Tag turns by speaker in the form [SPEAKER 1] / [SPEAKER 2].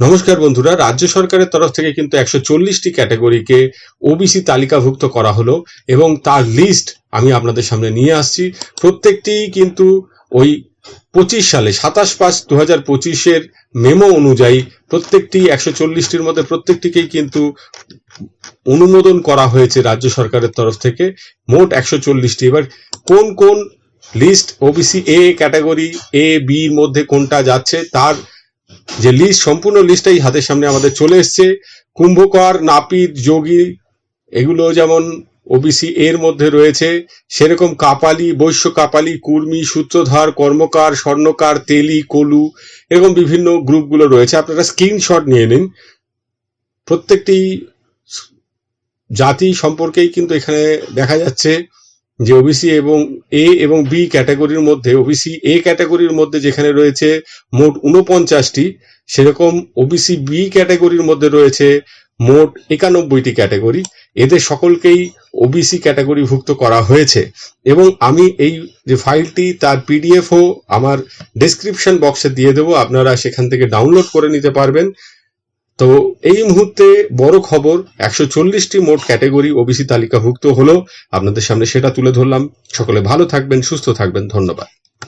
[SPEAKER 1] নমস্কার বন্ধুরা, রাজ্য সরকারের তরফ থেকে কিন্তু একশো চল্লিশটি ক্যাটাগরিকে ওবিসি তালিকাভুক্ত করা হলো এবং তার লিস্ট আমি আপনাদের সামনে নিয়ে আসছি। প্রত্যেকটি কিন্তু ওই পঁচিশ সালে, সাতাশ পাঁচ দু হাজার পঁচিশের মেমো অনুযায়ী প্রত্যেকটি একশো চল্লিশটির মধ্যে প্রত্যেকটিকেই কিন্তু অনুমোদন করা হয়েছে রাজ্য সরকারের তরফ থেকে। মোট একশো চল্লিশটি। এবার কোন কোন list OBC A category A বির মধ্যে কোনটা যাচ্ছে, তার যে লিস্ট সম্পূর্ণ লিস্টটাই হাতের সামনে আমাদের চলে এসছে। কুম্ভকর, নাপিত, যোগী, এগুলো যেমন ওবিসি এর মধ্যে রয়েছে, সেরকম কাপালি, বৈশ্য কাপালি, কুর্মী, সূত্রধার, কর্মকার, স্বর্ণকার, তেলি, কলু, এরকম বিভিন্ন গ্রুপগুলো রয়েছে। আপনারা স্ক্রিনশট নিয়ে নিন। প্রত্যেকটি জাতি সম্পর্কেই কিন্তু এখানে দেখা যাচ্ছে। যে ওবিসি এবং এ এবং বি ক্যাটাগরির মধ্যে ওবিসি এ ক্যাটাগরির মধ্যে যেখানে রয়েছে মোট উনপঞ্চাশটি সেরকম ওবিসি বি ক্যাটাগরির মধ্যে রয়েছে মোট একানব্বইটি ক্যাটাগরি এদের সকলকেই ওবিসি ক্যাটাগরিভুক্ত করা হয়েছে। এবং আমি এই যে ফাইলটি, তার পিডিএফও আমার ডেসক্রিপশন বক্সে দিয়ে দেবো। আপনারা সেখান থেকে ডাউনলোড করে নিতে পারবেন। তো এই মুহূর্তে বড় খবর, একশো চল্লিশটি মোট ক্যাটেগরি ওবিসি তালিকাভুক্ত হলো। আপনাদের সামনে সেটা তুলে ধরলাম। সকলে ভালো থাকবেন, সুস্থ থাকবেন। ধন্যবাদ।